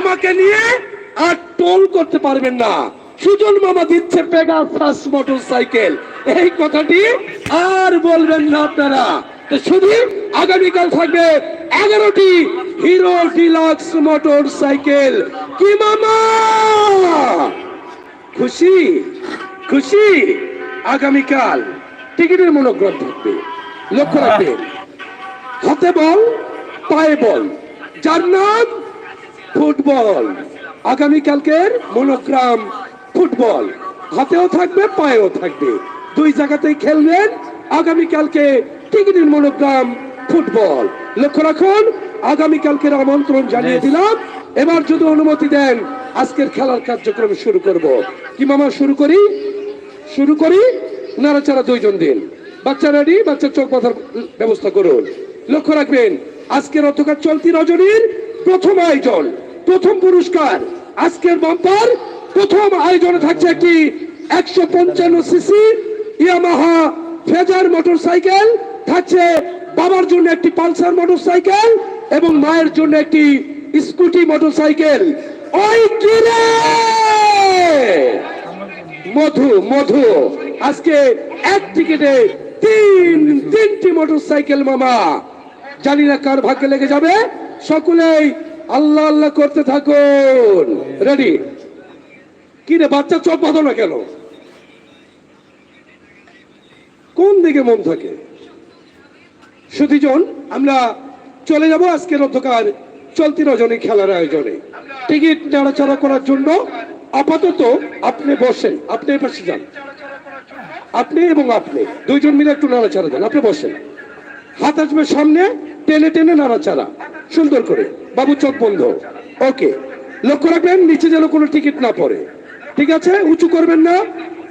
আমাকে নিয়ে আর টোল করতে পারবেন না। সুজন মামা দিচ্ছে পেগাসাস মোটর সাইকেল এই কথাটি আর বলবেন না আপনারা। শুধু আগামীকাল থাকবে এগারোটি হিরো ডিলাক্স মোটর সাইকেল কি মামা? খুশি? খুশি? আগামীকাল টিকিটের মনোগ্রাম থাকবে। লক্ষ্য রাখবেন। হাতে বল, পায়ে বল। যার নাম ফুটবল। আগামীকালকের মনোগ্রাম ফুটবল। হাতেও থাকবে পায়েও থাকবে। দুই জায়গাতেই খেলবেন। আগামীকালকে টিকিটের মনোগ্রাম ফুটবল। লক্ষ্য রাখুন আগামীকালকের আমন্ত্রণ জানিয়ে দিলাম। এবার যদি অনুমতি দেন আজকের খেলার কার্যক্রম শুরু করব। কি মামা শুরু করি? শুরু করি? নাড়াচাড়া দুইজন দিন। বাচ্চা রেডি বাচ্চার চোখ বাঁধার ব্যবস্থা করুন। লক্ষ্য রাখবেন আজকের অথকার চলতি রজনীর প্রথম আয়োজন, প্রথম পুরস্কার, আজকের বাম্পার, প্রথম আয়োজনে থাকছে একটি একশো পঞ্চান্ন cc Yamaha Fazer motor cycle থাকছে বাবার জন্য একটি পালসার মোটর সাইকেল এবং মায়ের জন্য একটি স্কুটি মোটর সাইকেল ওই কিরে মধু মধু, আজকে এক টিকিটে তিন, তিনটি মোটর সাইকেল মামা। জানি না কার ভাগ্যে লেগে যাবে। সকলেই আল্লাহ আল্লাহ করতে থাকুন। রেডি কি রে, বাচ্চা চোখ বাঁধো না কেন? কোন দিকে মন থাকে? সুধীজন, আমরা চলে যাব আজকের অন্ধকার চলতি রজনী খেলার আয়োজনে। টিকিট নাড়াচাড়া করার জন্য আপাতত আপনি বসেন, আপনি পাশে যান। আপনি এবং আপনি, দুইজন মিলে একটু নাড়াচাড়া দেন, আপনি বসেন। হাত আসবে সামনে, টেনে টেনে নাড়াচাড়া। সুন্দর করে। বাবু, চোখ বন্ধ। ওকে, লক্ষ্য রাখবেন, নিচে যেন কোনো টিকিট না পড়ে। ঠিক আছে? উঁচু করবেন না,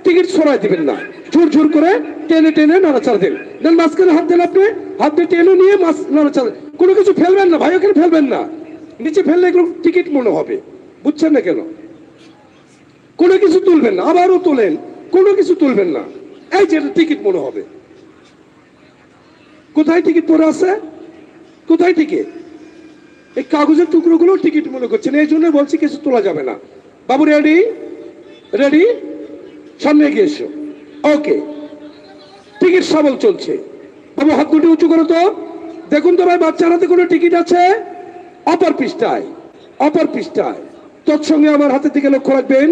টিকিট সরাই দিবেন না। ঝুর ঝুর করে টেনে টেনে নাড়াচাড়া দেন দেন মাঝখানে হাত দেন আপনি। হাত দিয়ে টেনে নিয়ে মাছ নাড়াচাড়া কোনো কিছু ফেলবেন না, ভাই, ওখানে ফেলবেন না। নিচে ফেললে এগুলো টিকিট মনে হবে। বুঝছেন না কেন? কোনো কিছু তুলবেন না, আবারও তোলেন। কোনো কিছু তুলবেন না। এই যে টিকিট মনে হবে। কোথায় টিকিট পড়ে আছে? কোথায় টিকিট? এই কাগজের টুকরোগুলো টিকিট মনে করছেন, এই জন্য বলছি কিছু তোলা যাবে না। বাবু রেডি রেডি সামনে এগিয়ে এসো। ওকে টিকিট সবল চলছে। বাবু, হাত দুটি উঁচু করো তো। দেখুন তো ভাই, বাচ্চার হাতে কোনো টিকিট আছে? অপর পৃষ্ঠায়। অপর পৃষ্ঠায়। তৎসঙ্গে আমার হাতে থেকে লক্ষ্য রাখবেন।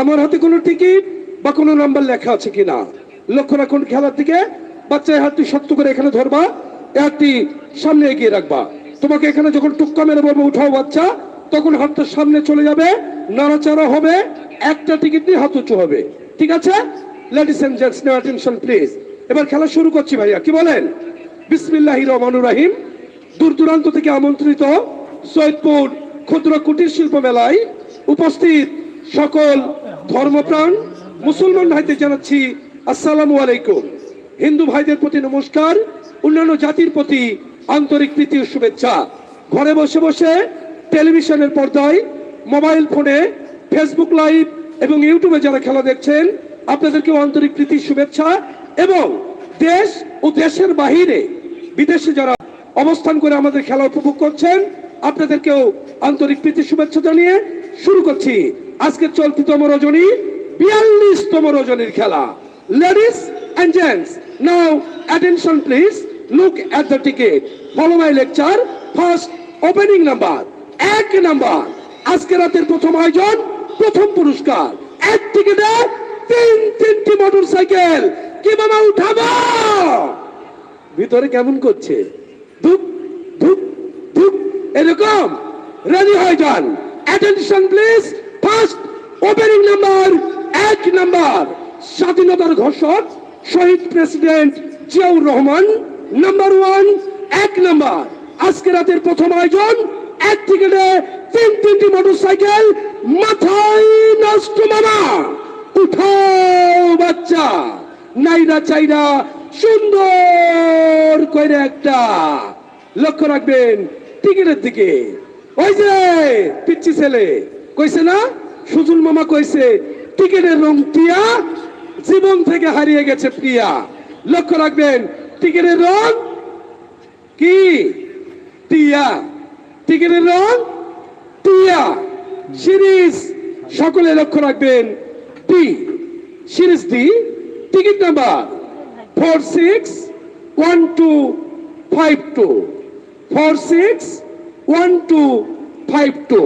আমার হাতে কোনো টিকিট বা কোনো নাম্বার লেখা আছে কিনা? লক্ষ্য রাখুন খেলার দিকে। বাচ্চার হাতটি শক্ত করে এখানে ধরবা। হাতটি সামনে এগিয়ে রাখবা। তোমাকে এখানে যখন টুক্কা মেরে বলব, উঠাও বাচ্চা, তখন হাতটা সামনে চলে যাবে, নাড়াচাড়া হবে, একটা টিকিট নিয়ে হাত উঁচু হবে। ঠিক আছে? Ladies and gents no attention please এবার খেলা শুরু করছি ভাইয়া, কি বলেন? বিসমিল্লাহির রহমানুর রাহিম। দূর দূরান্ত থেকে আমন্ত্রিত সৈয়দপুর ক্ষুদ্র কুটির শিল্প মেলায় উপস্থিত সকল ধর্মপ্রাণ, মুসলমান ভাইদের জানাচ্ছি, আসসালামু আলাইকুম। হিন্দু ভাইদের প্রতি নমস্কার, অন্যান্য জাতির প্রতি আন্তরিক প্রীতি ও শুভেচ্ছা। ঘরে বসে বসে টেলিভিশনের পর্দায়, মোবাইল ফোনে, ফেসবুক লাইভ এবং ইউটিউবে যারা খেলা দেখছেন, আপনাদেরকেও আন্তরিক প্রীতি, শুভেচ্ছা এবং দেশ ও দেশের বাহিরে বিদেশে যারা অবস্থান করে আমাদের খেলা উপভোগ করছেন, আপনাদেরকেও আন্তরিক প্রীতি, শুভেচ্ছা জানিয়ে শুরু করছি। আজকের চলতিতম রজনী, বিয়াল্লিশতম রজনীর খেলা। Ladies and gents now attention please look at the ticket follow my lecture first opening number এক নাম্বার আজকে রাতের প্রথম আয়োজন, প্রথম পুরস্কার। এক টিকেটে তিন, তিনটি মোটর সাইকেল কি বাবা উঠাবো? ভিতরে কেমন করছে? ধুপ ধুপ ধুপ। এরকম। রেডি হয়ে যান attention please first opening number এক নাম্বার স্বাধীনতার ঘোষক, শহীদ president Ziaur Rahman. Number one এক নাম্বার আজকে রাতের প্রথম আয়োজন, এক টিকেটে তিন তিনটি মোটর সাইকেল মাথায় নষ্ট মামা উঠাও বাচ্চা। নাইরা চাইরা সুন্দর করে একটা। লক্ষ্য রাখবেন, টিকিটের দিকে। ওই যে পিচ্ছি ছেলে। কইছে না? সুজুল মামা কইছে, টিকিটের রং টিয়া, জীবন থেকে হারিয়ে গেছে প্রিয়া। লক্ষ্য রাখবেন টিকিটের রং কি? টিয়া। টিকিটের রং টিয়া। সিরিজ সকলে লক্ষ্য রাখবেন। T. Series D. Ticket number four six one two five two. Four six one two five two.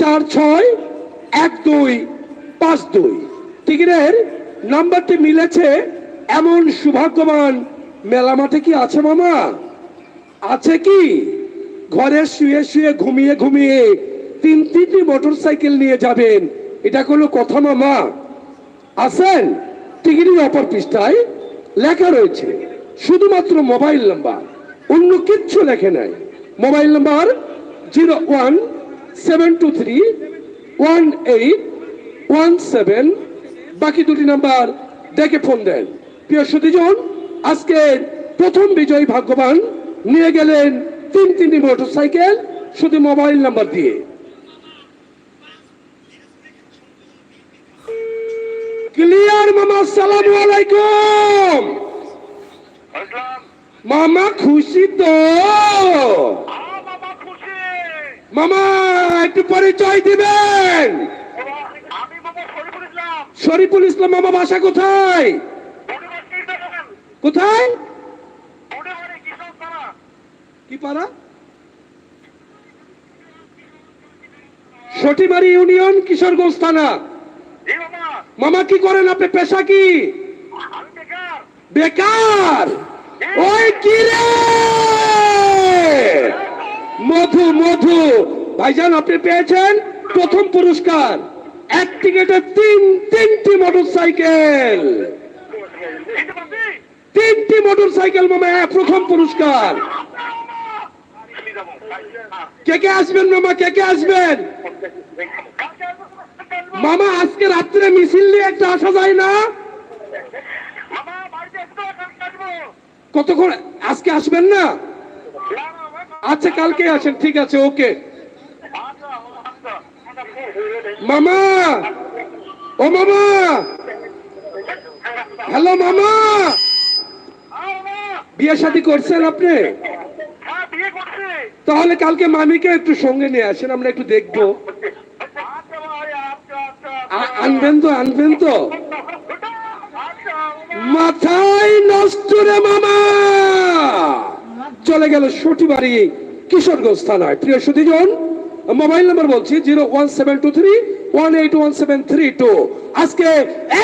চার ছয় এক দুই পাঁচ দুই। টিকিটের নাম্বারটি মিলেছে এমন সৌভাগ্যবান মেলা মাঠে কি আছে মামা? আছে কি? ঘরে শুয়ে শুয়ে ঘুমিয়ে ঘুমিয়ে তিন তিনটি মোটর সাইকেল নিয়ে যাবেন। এটা কোনো কথা মামা। আছেন টিকিটের অপর পৃষ্ঠায় লেখা রয়েছে, শুধুমাত্র মোবাইল নাম্বার। অন্য কিচ্ছু লেখে নাই। Mobile number zero one seven two three one eight one seven. বাকি দুটি নাম্বার দেখে ফোন দেন। প্রিয় সুদীজন আজকের প্রথম বিজয়ী ভাগ্যবান নিয়ে গেলেন তিন তিনটি মোটর সাইকেল শুধু মোবাইল নাম্বার দিয়ে। ক্লিয়ার মামা আসসালামু আলাইকুম। মামা খুশি তো? মামা একটু পরিচয় দিবেন। শরীফুল ইসলাম মামা বাসা কোথায়? কোথায়? কি পাড়া? সটিমারি ইউনিয়ন কিশোরগঞ্জ থানা। মামা কি করেন আপনি? পেশা কি? বেকার। ওই কি রে? মধু মধু। ভাইজান আপনি পেয়েছেন প্রথম পুরস্কার। এক টিকেটে তিন তিনটি মোটর সাইকেল দিতে পারবি তিনটি মোটর সাইকেল মামা প্রথম পুরস্কার। কে কে আসবেন মামা? কে কে আসবেন? মামা, আজকে রাত্রে মিছিল নিয়ে একটা আসা যায় না? কতক্ষণ? আজকে আসবেন না। আচ্ছা কালকে আসেন। ঠিক আছে, ওকে। মামা! ও মামা! হ্যালো, মামা! বিয়ে শাদী করছেন আপনি? হ্যাঁ। তাহলে কালকে মামিকে একটু সঙ্গে নিয়ে আসেন আমরা একটু দেখব। আচ্ছা আচ্ছা, আচ্ছা, আনবেন তো আনবেন তো। মাথায় নষ্ট রে মামা! চলে গেল সটিবাড়ি কিশোরগঞ্জ থানায়। প্রিয় সুদীজন মোবাইল নাম্বার বলছি zero one seven two three one eight one seven three two. আজকে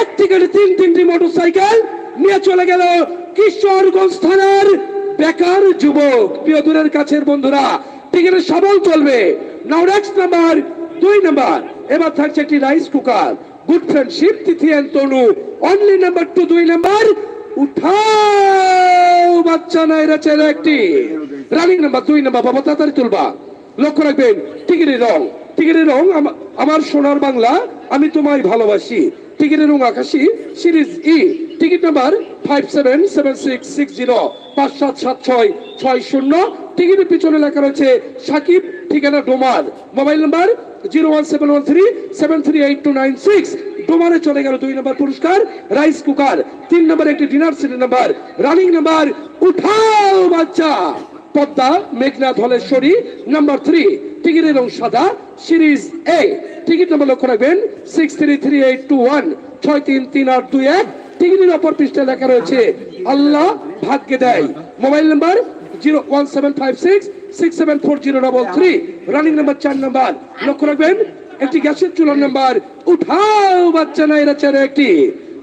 এক টিকেটে তিন তিনটি মোটর সাইকেল নিয়ে চলে গেল কিশোরগঞ্জ থানার বেকার যুবক। প্রিয় দূরের কাছের বন্ধুরা টিকেটের সবল চলবে। নাও নেক্সট নাম্বার দুই নাম্বার এবার থাকছে একটি rice cooker good friendship Tithi and Tanu. Only number two দুই নাম্বার উঠাও, বাচ্চা নাই রেছে একটি। রানিং নাম্বার দুই নাম্বার বাবা, তাড়াতাড়ি তুলবা। লক্ষ্য রাখবেন, টিকিটের রং। টিকিটের রং আমা- আমার সোনার বাংলা, আমি তোমায় ভালোবাসি। টিকিটের রং আকাশি, series E ticket number five seven seven six six zero পাঁচ সাত সাত ছয় ছয় শূন্য। টিকিটের পিছনে লেখা রয়েছে সাকিব, ঠিকানা Domar. Mobile number zero one seven one three seven three eight two nine six ডোমারে চলে গেল দুই নম্বর পুরস্কার, রাইস কুকার। তিন নম্বর একটি dinner set number, running number উঠাও বাচ্চা। পদ্মা, মেঘনাথ হলেশ্বরী। নাম্বার থ্রি টিকিটের রং সাদা সিরিজ এ টিকিট নাম্বার লক্ষ্য রাখবেন six three three eight two one ছয় তিন তিন আট দুই এক। টিকিটের অপর পৃষ্ঠায় লেখা রয়েছে, আল্লাহ ভাগ্যে দেয়। Mobile number zero one seven five six six seven four zero double three running number চার নাম্বার। লক্ষ্য রাখবেন, একটি গ্যাসের চুলার নাম্বার, উঠাও বাচ্চা না এরা চারে একটি।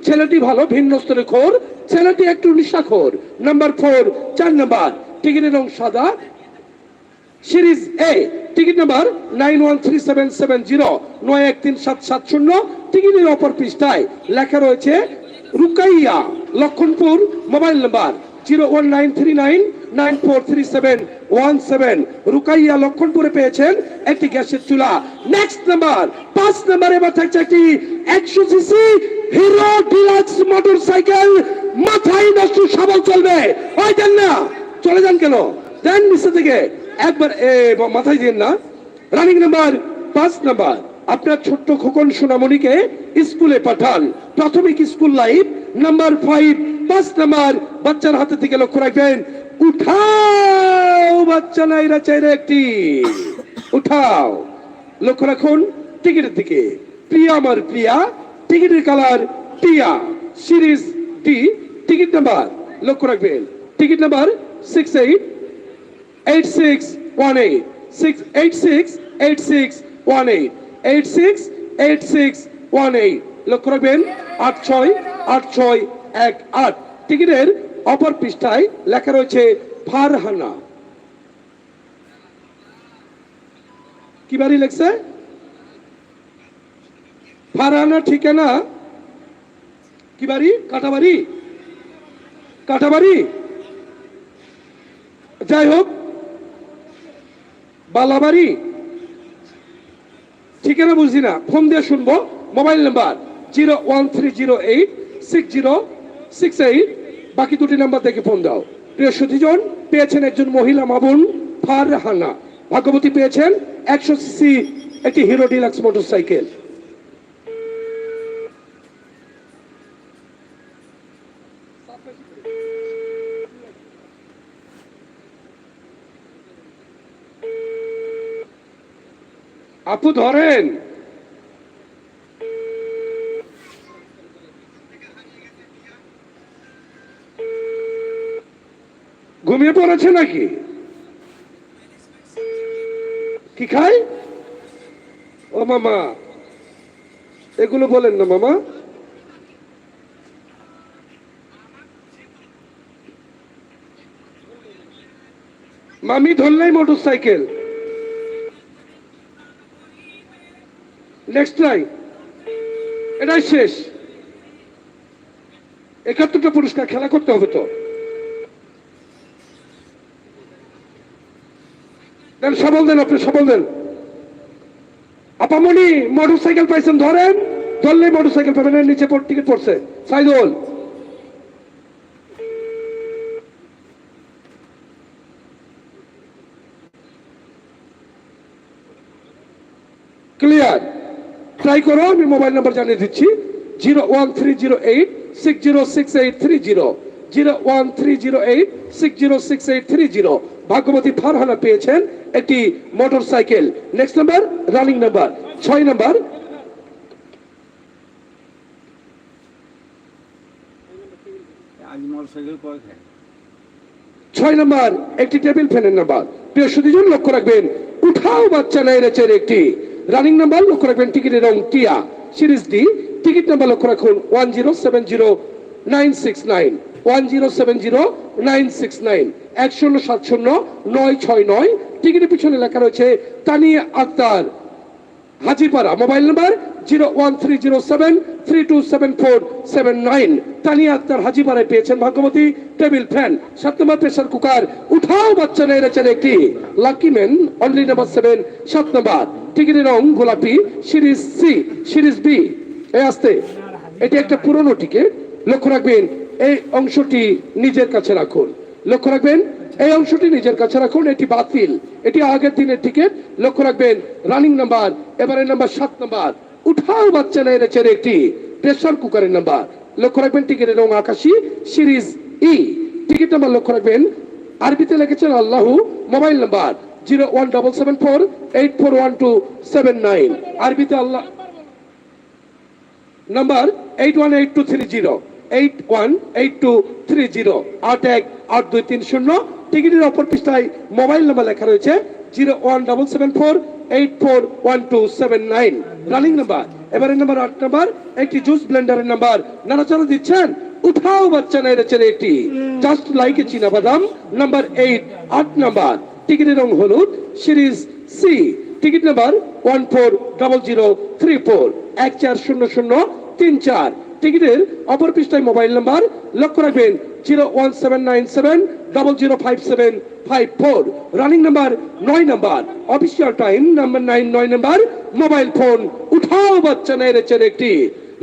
ছেলেটি ভালো, ভিন্ন স্তরে খোর, ছেলেটি একটু নিশাখোর। নাম্বার ফোর চার নাম্বার। টিকিটের রং সাদা series A ticket number nine one three seven seven zero নয় এক তিন সাত সাত শূন্য, টিকিটের অপর পৃষ্ঠায় লেখা রয়েছে Rukaiya, Lakshmanpur, mobile number zero one nine three nine nine four three seven one seven Rukaiya, লক্ষণপুরে পেয়েছেন একটি গ্যাসের চুলা। নেক্সট নাম্বার পাঁচ নাম্বার এবার থাকছে একটি একশো CC Hero Deluxe motor cycle মাথায় নষ্ট সবল চলবে। ওই দেন না, চলে যান কেন? দেন নিচে থেকে একবার মাথায় দিন না। রানিং নাম্বার পাঁচ নাম্বার আপনার ছোট্ট খোকন সোনামণিকে স্কুলে পাঠান। প্রাথমিক স্কুল লাইফ নাম্বার ফাইভ পাঁচ নাম্বার বাচ্চার হাতে থেকে লক্ষ্য রাখবেন, উঠাও বাচ্চা নাইরা চাইরা একটি। উঠাও। লক্ষ্য রাখুন, টিকিটের দিকে। প্রিয়া আমার প্রিয়া, টিকিটের কালার টিয়া। Series D, ticket number. লক্ষ্য রাখবেন, ticket number six eight eight six one eight six eight six eight six one eight eight six eight six one eight আট ছয় আট ছয়, এক, আট। টিকিটের অপর পৃষ্ঠায় লেখা রয়েছে ফারহানা। কি বাড়ি লেখছে? ফারহানা ঠিকানা? কি বাড়ি? কাটাবাড়ি কাটাবাড়ি যাই হোক বালাবাড়ি। ঠিকানা বুঝছি না। ফোন দিয়ে শুনব। Mobile number zero one three zero eight six zero six eight. বাকি দুটি নাম্বার থেকে ফোন দাও। প্রিয় সুধিজন পেয়েছেন একজন মহিলা মাবুন ফারহানা। ভাগ্যবতী পেয়েছেন একশো সিসি একটি হিরো ডিলাক্স মোটরসাইকেল। আপু ধরেন। ঘুমিয়ে পড়েছে নাকি? কি খায় ও মামা, এগুলো বলেন না মামা। মামি ধরলেই মোটর সাইকেল নেক্সট টাইম এটাই শেষ। একাত্তরটা পুরস্কার খেলা করতে হবে তো। দেন, সবল দেন আপনি, সবল দেন। আপামনি মোটর সাইকেল পাইছেন, ধরেন। ধরলেই মোটর সাইকেল পাবেন নিচে টিকিট পড়ছে। সাইদুল ক্লিয়ার ট্রাই করো আমি মোবাইল নাম্বার জানিয়ে দিচ্ছি zero one three zero eight six zero six eight three zero. Zero one three zero eight six zero six eight three zero. ভাগ্যবতী ফারহানা পেয়েছেন একটি motor cycle next number running number ছয় number ছয় number একটি table ফ্যানের number প্রিয় সুদীজন লক্ষ্য রাখবেন উঠাও বাচ্চা নাই রেচের একটি। রানিং নাম্বার লক্ষ্য রাখবেন টিকিটের রং টিয়া সিরিজ ডি টিকিট নাম্বার লক্ষ্য রাখুন one zero seven zero nine six nine one zero seven zero nine six nine এক শূন্য সাত শূন্য নয় ছয় নয় টিকিটের পিছনে লেখা রয়েছে Tania Akhtar Hajipara mobile number zero one three zero seven three two seven four seven nine. Tania Akhtar পেয়েছেন টেবিল ফ্যান। সাত নম্বর কুকার বাচ্চা একটি lucky man only number seven সাত নম্বর। রং গোলাপি সি সিরিজ বি এটি একটা পুরনো লক্ষ্য রাখবেন, এই অংশটি নিজের কাছে রাখুন। লক্ষ্য রাখবেন, এই অংশটি নিজের কাছে রাখুন, এটি বাতিল। এটি আগের দিনের টিকিট। লক্ষ্য রাখবেন রানিং নাম্বার এবারে নাম্বার সাত নাম্বার। উঠাও বাচ্চা নেই রেচের একটি। প্রেসার কুকারের নাম্বার লক্ষ্য রাখবেন টিকিটের রং আকাশি সিরিজ ই টিকিট নাম্বার লক্ষ্য রাখবেন। আরবিতে লিখেছেন আল্লাহু mobile number zero one double seven four eight four one two seven nine আরবিতে আল্লাহ number eight one eight two three zero eight one eight two three zero আট এক, আট দুই, তিন, শূন্য। টিকিটের অপর পৃষ্ঠায় মোবাইল নাম্বার লেখা রয়েছে। Zero one double seven four eight four one two seven nine running number number আট নাম্বার একটি জুস ব্লেন্ডারের নাম্বার দিচ্ছেন, উঠাও বাচ্চা জাস্ট চীনা বাদাম নাম্বার এইট আট নাম্বার টিকিটের রং হলুদ series C ticket number one four double zero three four এক চার শূন্য শূন্য, তিন চার। টিকিটের অপর পৃষ্ঠায় মোবাইল নাম্বার লক্ষ্য রাখবেন zero one seven nine seven double zero five seven five four running number নয় number official time number nine নয় নাম্বার মোবাইল ফোন উঠাও বাচ্চা রেচের একটি।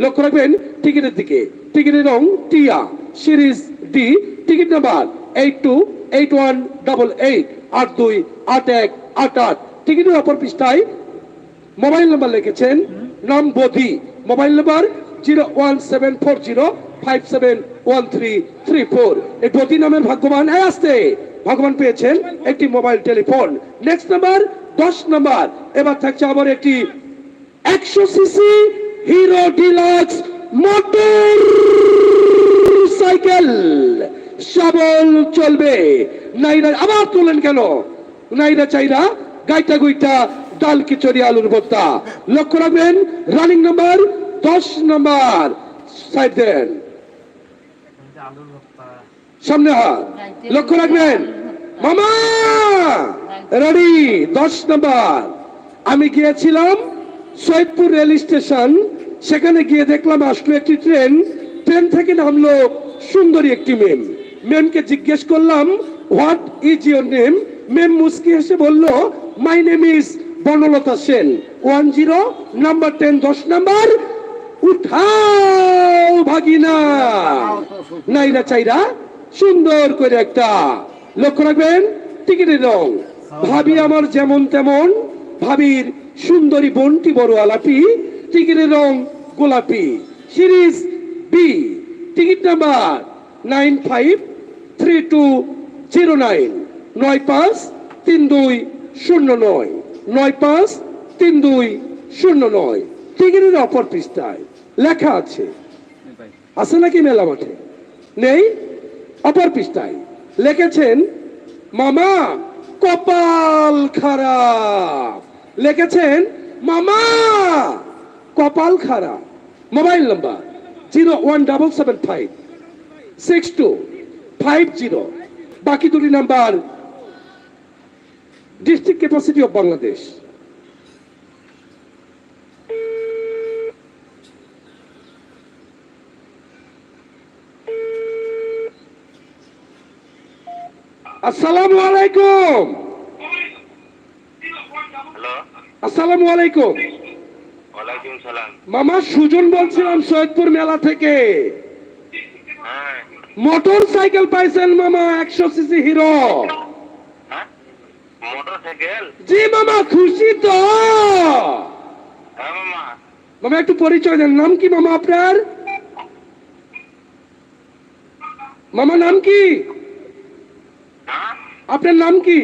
লক্ষ্য রাখবেন, টিকিটের দিকে। টিকিটের রং টিয়া। Series D, ticket number eight two eight one double eight আট দুই আট এক আট আট। টিকিটের অপর পৃষ্ঠায় মোবাইল নাম্বার লিখেছেন নাম Bodhi mobile number zero one seven four zero five seven one three three four এই বোধি নামের ভাগ্যবান আসতে। ভগবান পেয়েছেন একটি মোবাইল টেলিফোন নেক্সট নাম্বার দশ নাম্বার এবার থাকছে আবার একটি একশো CC Hero Deluxe motor cycle সবল চলবে। নাইরা, আবার তোলেন কেন? নাইরা চাইরা, গাইটা গুইটা, ডাল খিচুড়ি, আলুর ভর্তা। লক্ষ্য রাখবেন রানিং নাম্বার দশ নাম্বার সাইড দেন। সামনে হাত লক্ষ্য রাখবেন। মামা! রেডি দশ নাম্বার। আমি গিয়েছিলাম সৈয়দপুর রেল স্টেশন। সেখানে গিয়ে দেখলাম আসলো একটি ট্রেন। ট্রেন থেকে নামলো সুন্দরী একটি মেম। মেমকে জিজ্ঞেস করলাম হোয়াট ইজ ইউর নেম? মেম মুস্কি হেসে বলল my name is Banalata Sen. One zero number ten দশ নাম্বার। উঠাও ভাগিনা। নাইরা চাইরা সুন্দর করে একটা, লক্ষ্য রাখবেন, টিকিটের রং। ভাবি আমার যেমন তেমন, ভাবির সুন্দরী বন্টি বড় আলাপি, টিকিটের রং গোলাপি। Series B, ticket number nine five three two zero nine, নয় পাঁচ তিন দুই শূন্য নয় নয় পাঁচ তিন দুই শূন্য নয়, টিকিটের অপর পৃষ্ঠায়। লেখা আছে। আছে নাকি মেলা মাঠে? নেই? অপর পৃষ্ঠায় লিখেছেন, মামা, কপাল খারাপ। লিখেছেন, মামা, কপাল খারাপ। Mobile number zero one double seven five six two five zero. বাকি দুটি number district capacity of Bangladesh. আসসালামু আলাইকুম। আসসালামু আলাইকুম। মামা সুজন বলছিলাম সৈয়দপুর মেলা থেকে। হ্যাঁ। মোটর সাইকেল পাইছেন মামা একশো সিসি হিরো। হ্যাঁ? জি মামা খুশি তো। হ্যাঁ মামা একটু পরিচয় দেন। নাম কি মামা আপনার? মামা নাম কি? আপনার নাম কি?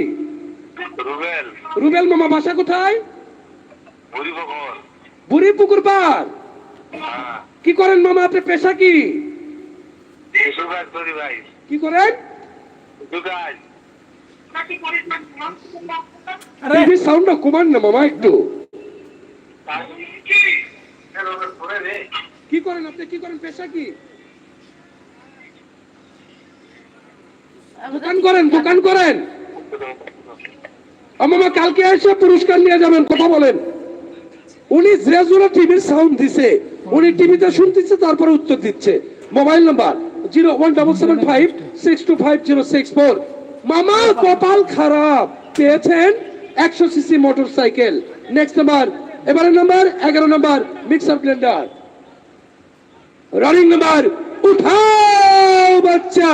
রুবেল। রুবেল মামা বাসা কোথায়? বুড়ি পুকুর। পার। হ্যাঁ। কি করেন মামা আপনার পেশা কি? কি করেন? সাউন্ডটা কমান না মামা একটু। কি করেন আপনি? কি করেন? পেশা কি? দোকান করেন দোকান করেন। মামা কালকে এসে পুরস্কার নিয়ে যাবেন, কথা বলেন। উনি জেজুরা টিভির সাউন্ড দিছে। উনি টিভিতে শুনতেছে, তারপরে উত্তর দিচ্ছে। Mobile number zero one double seven five six two five zero six four. মামা, কপাল খারাপ। পেয়েছেন একশো CC motor cycle next number এবারে নাম্বার এগারো number mixer blender running number উঠাও, বাচ্চা।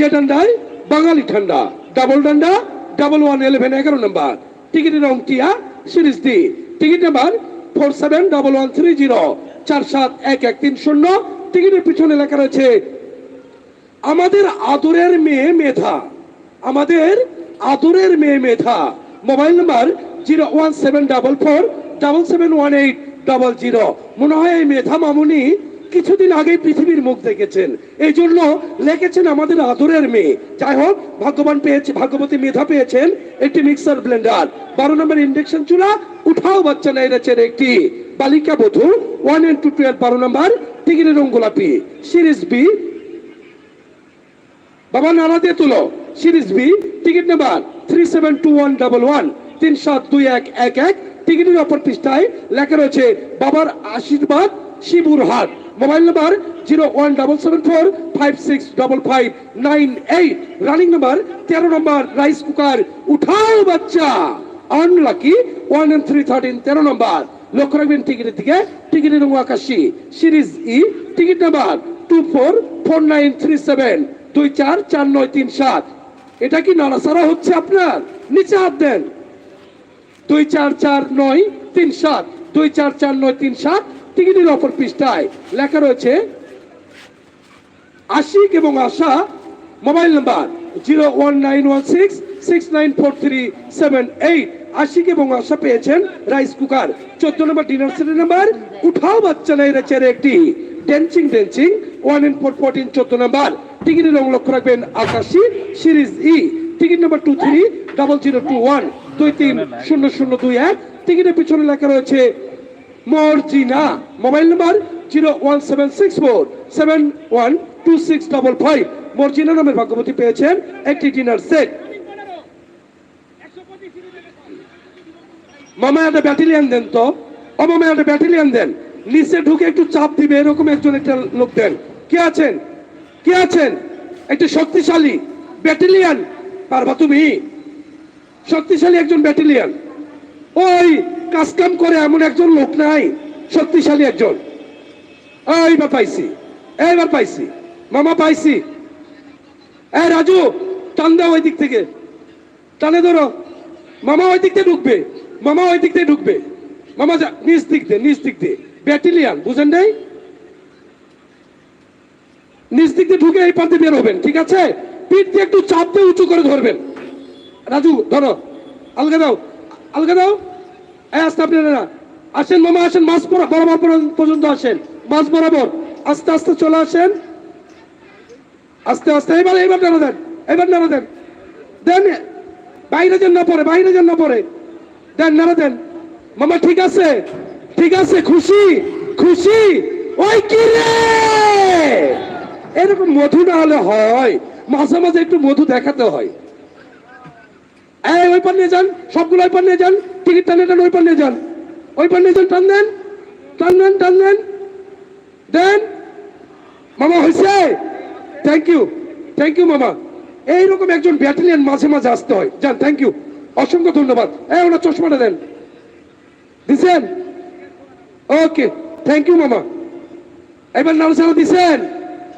যে ডান্ডায় বাঙালি ঠান্ডা ডাবল ডান্ডা ডাবল ওয়ান ইলেভেন এগারো নাম্বার টিকিটের রং টিয়া series D ticket number four seven double one three zero চার সাত এক এক তিন শূন্য। টিকিটের পিছনে লেখা রয়েছে, আমাদের আদরের মেয়ে মেধা। আমাদের আদরের মেয়ে Medha. Mobile number zero one seven double four double seven one eight double zero. মনে হয় মেধা মামুনি কিছুদিন আগে পৃথিবীর মুখ দেখেছেন। এই জন্য লিখেছেন আমাদের আদরের মেয়ে। যাই হোক, ভাগ্যবান পেয়েছে ভাগ্যবতী মেধা পেয়েছেন একটি মিক্সার ব্লেন্ডার। বারো নম্বর ইন্ডাকশন চুলা, উঠাও বাচ্চা নেড়েছেন একটি বালিকা বধূ ওয়ান এন্ড টু টুয়েলভ বারো নম্বর, টিকিটের রং গোলাপি। সিরিজ বি বাবা নানা দিয়ে তুলো। Series B ticket number three seven two one double one তিন সাত দুই এক এক এক। টিকিটের অপর পৃষ্ঠায় লেখা রয়েছে, বাবার আশীর্বাদ, শিবুর হাট। Mobile number zero one double seven four five six double five nine eight. Running number তেরো নম্বর, রাইস কুকার। উঠাও বাচ্চা। Unlucky one and three thirteen তেরো নম্বর। লক্ষ্য রাখবেন টিকিটের দিকে। টিকিটের রঙ আকাশি। Series E ticket number two four four nine three seven দুই চার চার নয় তিন সাত। এটা কি নাড়াচাড়া হচ্ছে আপনার? নিচে হাত দেন। দুই চার চার নয় তিন সাত। দুই চার চার নয় তিন সাত। টিকিটের অপর পৃষ্ঠায়। লেখা রয়েছে, আশিক এবং Asha, mobile number zero one nine one six six nine four three seven eight. Ashiq এবং আশা পেয়েছেন রাইস কুকার। চোদ্দ নম্বর ডিনার সেটের নাম্বার, উঠাও বাচ্চা নাই চেয়ারে একটি। Dancing dancing one in four fourteen, চোদ্দ নাম্বার। টিকিটের রং লক্ষ্য রাখবেন আকাশি, series E. Ticket number two three, double zero two one, দুই তিন, শূন্য শূন্য দুই এক। টিকিটের পিছনে লেখা রয়েছে Marjina mobile number zero one seven six four seven one two six double five Marjina নামের ভাগ্যবতী পেয়েছেন একটি ডিনার সেট। মামা একটা ব্যাটালিয়ান দেন তো। ও মামা একটা ব্যাটালিয়ান দেন। নিচে ঢুকে একটু চাপ দিবে, এরকম একজন একটা লোক দেন। কে আছেন? কে আছেন? একটু শক্তিশালী ব্যাটালিয়ান। পারবা তুমি? শক্তিশালী একজন ব্যাটালিয়ান। ওই কাজ কাম করে এমন একজন লোক নাই, শক্তিশালী একজন। এইবার পাইছি এইবার পাইছি, মামা পাইছি। এই রাজু, টান দাও ওই দিক থেকে। টানে ধরো। মামা ওই দিক দিয়ে ঢুকবে, মামা ওই দিক দিয়ে ঢুকবে। মামা যা, নিচ দিক দিয়ে, নিচ দিক দিয়ে। ব্যাটালিয়ান, বুঝেন নাই? নিচ দিক দিয়ে ঢুকে এই পাতে বের হবেন, ঠিক আছে? পিঠ দিয়ে একটু চাপ দিয়ে উঁচু করে ধরবেন। রাজু, ধরো। আলগা দাও আলগা দাও। আস্তে আপনারা আসেন মামা, আসেন, মাছ বরাবর বরাবর পর্যন্ত আসেন। মাছ বরাবর। আস্তে আস্তে চলে আসেন। আস্তে আস্তে, এবার এবার নাড়া দেন, এবার নাড়া দেন। দেন, বাইরে যেন না পড়ে, বাইরে যেন না পড়ে। দেন, নাড়া দেন। মামা, ঠিক আছে ঠিক আছে, খুশি খুশি। ওই কি রে? এরকম মধু না হলে হয়, মাঝে মাঝে একটু মধু দেখাতে হয়। এই, ওই পার নিয়ে যান, সবগুলো ওই পার নিয়ে যান। টিকিট টানে টান ওই পার নিয়ে যান। ওই পার নিয়ে যান, টান দেন টান দেন টান দেন। দেন। মামা হয়েছে থ্যাংক ইউ থ্যাংক ইউ মামা। এইরকম একজন ব্যাটালিয়ান মাঝে মাঝে আসতে হয়। যান থ্যাংক ইউ অসংখ্য ধন্যবাদ। এই, ওনার চশমাটা দেন। দিছেন? ওকে থ্যাংক ইউ মামা। এবার নাড়াচাড়া দিছেন?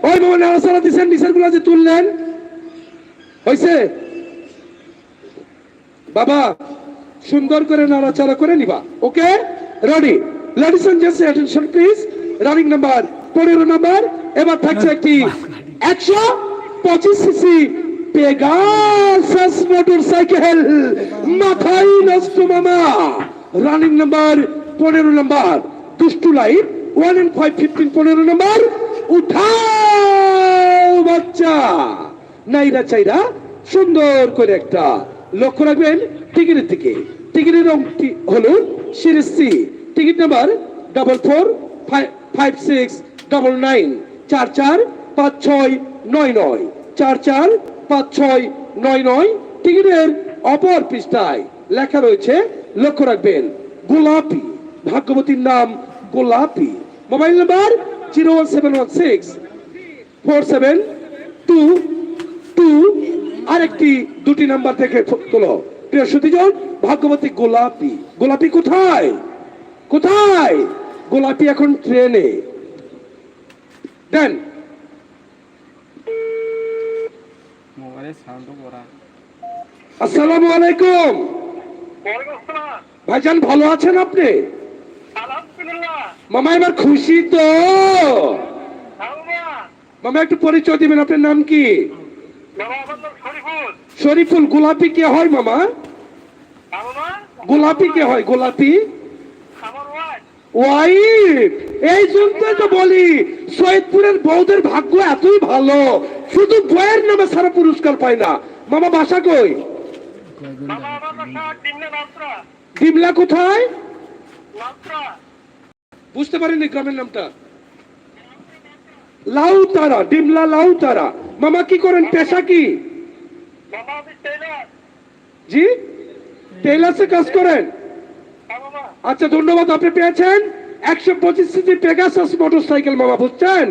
ওই মামা, নাড়াচাড়া দিছেন, নিচেরগুলো যে তুললেন। হয়েছে বাবা সুন্দর করে নাড়াচাড়া করে নিবা। Okay ready ladies and gents attention please running number পনেরো নাম্বার এবার থাকছে একটি একশো পঁচিশ সিসি পেগাসাস মোটর সাইকেল মাথায় নষ্ট মামা। রানিং নাম্বার পনেরো নাম্বার দুষ্টু light one and five fifteen পনেরো নাম্বার উঠাও বাচ্চা। নাইরা চাইরা সুন্দর করে একটা লক্ষ্য রাখবেন, টিকিটের দিকে। টিকিটের রংটি হলো series C ticket number double four five six double nine. চার চার পাঁচ ছয় নয় নয়। চার চার পাঁচ ছয় নয় নয়। টিকিটের অপর পৃষ্ঠায় লেখা রয়েছে, লক্ষ্য রাখবেন, গোলাপি। ভাগ্যবতীর নাম Golapi. Mobile number zero one seven one six four seven two two আরেকটি দুটি নাম্বার থেকে তোলো। প্রিয় সুতিজন ভাগ্যবতী গোলাপি। গোলাপি কোথায়? কোথায়? গোলাপি এখন ট্রেনে। দেন। আসসালামু আলাইকুম। ভাইজান ভালো আছেন আপনি? মামা এবার খুশি তো? মামা। মামা একটু পরিচয় দিবেন আপনার নাম কি? শরীফুল। গোলাপি কে হয় মামা? গোলাপি কে হয় গোলাপি? ওয়াইফ! এই জন্য তো বলি সৈয়দপুরের বউদের ভাগ্য এতই ভালো শুধু বইয়ের নামে সারা পুরস্কার পায় না। মামা বাসা কই? ডিমলা কোথায়? বুঝতে পারিনি গ্রামের নামটা। লাউতারা ডিমলা লাউতারা। মামা কি করেন? পেশা কি? জি? টেইলার্সে কাজ করেন? আচ্ছা ধন্যবাদ আপনি পেয়েছেন। একশো পঁচিশ সিসি পেগাসাস মোটর সাইকেল মামা বুঝছেন?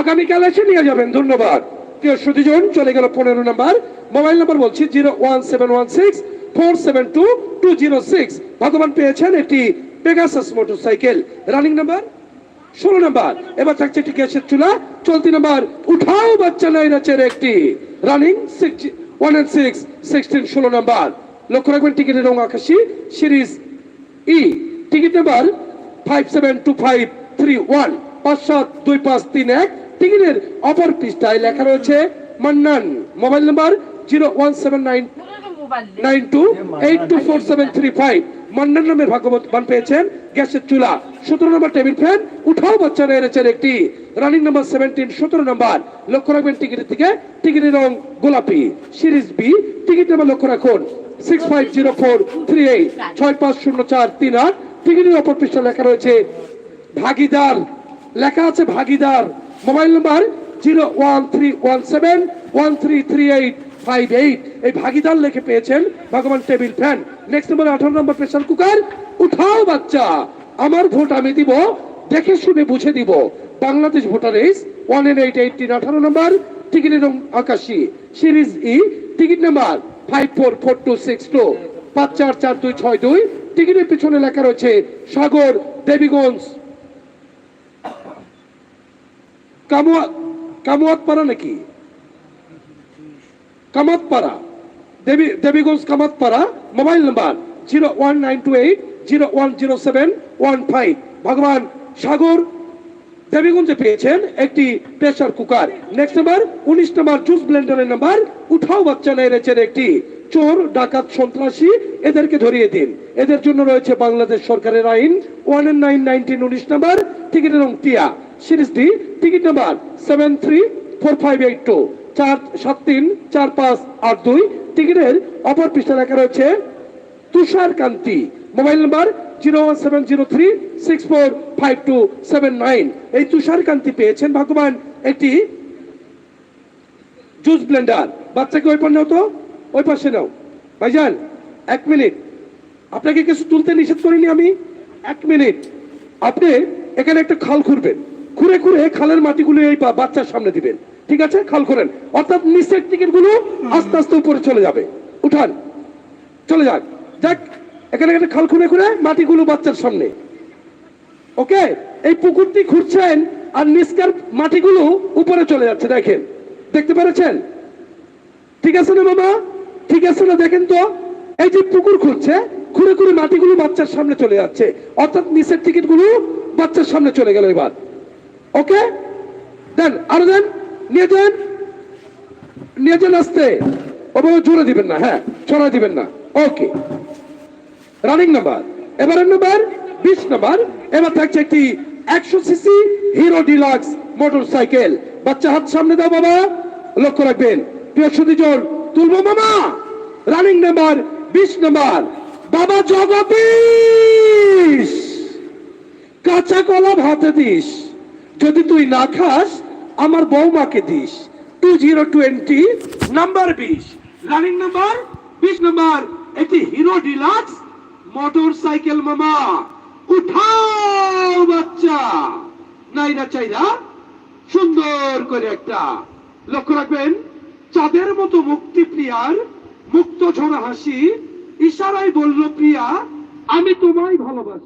আগামীকাল এসে নিয়ে যাবেন ধন্যবাদ। প্রিয় সুদীজন চলে গেল পনেরো নাম্বার। মোবাইল নাম্বার বলছি zero one seven one six four seven two two zero six. ভগবান পেয়েছেন একটি Pegasus motor cycle running number? ষোলো নাম্বার। এবার থাকছে একটি গ্যাসের চুলা। চলতি নাম্বার উঠাও বাচ্চা নাই নাচের একটি running six one and six sixteen ষোলো নাম্বার। লক্ষ্য রাখবেন টিকিটের রং আকাশি series E ticket number five seven two five three one পাঁচ সাত দুই পাঁচ তিন এক। টিকিটের অপর পৃষ্ঠায় লেখা রয়েছে Mannan. Mobile number zero one seven nine nine two eight two four seven three five. মান্নার নামের ভাগবত মান পেয়েছেন। গ্যাসের চুলা। সতেরো নম্বর টেবিল ফ্যান, উঠাও বাচ্চা এনেছেন একটি। রানিং নাম্বার সেভেন্টিন সতেরো নম্বর। লক্ষ্য রাখবেন টিকিটের থেকে টিকিটের রং গোলাপি। সিরিজ বি টিকিট নাম্বার লক্ষ্য রাখুন। Six five zero four three eight ছয় পাঁচ শূন্য চার তিন আট। টিকিটের অপর পৃষ্ঠা লেখা রয়েছে, ভাগিদার। লেখা আছে, ভাগিদার। Mobile number zero one three one seven one three three eight five eight এই ভাগিদার লেখে পেয়েছেন ভগবান টেবিল ফ্যান। নেক্সট নাম্বার আঠারো নম্বর প্রেশার কুকার উঠাও বাচ্চা, আমার ভোট আমি দিব, দেখে শুনে বুঝে দিব। Bangladesh voter S one N eight eighteen আঠারো নম্বর টিকিটের রং আকাশি। Series E ticket number five four four two six two পাঁচ, চার চার, দুই, ছয়, দুই। টিকিটের পিছনে লেখা রয়েছে, সাগর, দেবীগঞ্জ। কামুয়া কামুয়াত পাড়া নাকি? কামাত পাড়া দেবী Debiganj Kamatpara mobile number zero one nine two eight zero one zero seven one five ভগবান সাগর দেবীগঞ্জে পেয়েছেন, একটি প্রেসার কুকার নেক্সট নাম্বার উনিশ নাম্বার জুস ব্লেন্ডারের নাম্বার উঠাও বাচ্চা নেড়েছেন একটি। চোর, ডাকাত, সন্ত্রাসী, এদেরকে ধরিয়ে দিন। এদের জন্য রয়েছে বাংলাদেশ সরকারের আইন ওয়ান নাইন নাইনটিন উনিশ নাম্বার টিকিটের রং টিয়া। Series D ticket number seven three four five eight two চার সাত তিন, চার পাঁচ আট দুই। টিকিটের অপর পৃষ্ঠা লেখা রয়েছে Tushar Kanti mobile number zero one seven zero three six four five two seven nine. এই তুষার কান্তি পেয়েছেন ভাগ্যবান একটি জুস ব্লেন্ডার। বাচ্চাকে ওই পাশে নাও তো, ওই পাশে নাও। ভাইজান, এক মিনিট। আপনাকে কিছু তুলতে নিষেধ করিনি আমি। এক মিনিট। আপনি এখানে একটা খাল খুঁড়বেন। খুঁড়ে খুঁড়ে খালের মাটিগুলো এই বাচ্চার সামনে দিবেন। ঠিক আছে? খাল করেন অর্থাৎ নিচের টিকিটগুলো আস্তে আস্তে উপরে চলে যাবে। উঠান। চলে যাক যাক, এখানে একটা খাল খুঁড়ে খুঁড়ে মাটিগুলো বাচ্চার সামনে। ওকে? এই পুকুরটি খুঁড়ছেন আর নিচকার মাটিগুলো উপরে চলে যাচ্ছে, দেখেন। দেখতে পেরেছেন? ঠিক আছে না মামা ঠিক আছে না, দেখেন তো। এই যে পুকুর খুঁড়ছে, খুঁড়ে খুঁড়ে মাটিগুলো বাচ্চার সামনে চলে যাচ্ছে। অর্থাৎ নিচের টিকিটগুলো বাচ্চার সামনে চলে গেল এবার। ওকে? দেন, আরও দেন। নিয়ে যান। নিয়ে যান আসতে। জোরে দিবেন না হ্যাঁ ছড়া দিবেন না। ওকে। রানিং নাম্বার, এবারের নাম্বার, বিশ নাম্বার। এবার থাকছে একটি একশো CC Hero Deluxe motor cycle বাচ্চা হাত সামনে দাও বাবা। লক্ষ্য রাখবেন প্রিয় সুদীজন তুলবো মামা। রানিং নাম্বার, বিশ নাম্বার। বাবা জগদীশ, কাঁচা কলা ভাতে দিস। যদি তুই না খাস আমার বৌমাকে দিস। টু জিরো টোয়েন্টি নাম্বার বিশ। রানিং নাম্বার বিশ নাম্বার একটি হিরো ডিলাক্স মোটর সাইকেল মামা। উঠাও বাচ্চা। নাই না চাইরা, সুন্দর করে একটা। লক্ষ্য রাখবেন, চাঁদের মতো মুক্তি প্রিয়ার মুক্ত ঝোড়া হাসি, ইশারায় বলল, প্রিয়া, আমি তোমায় ভালোবাসি।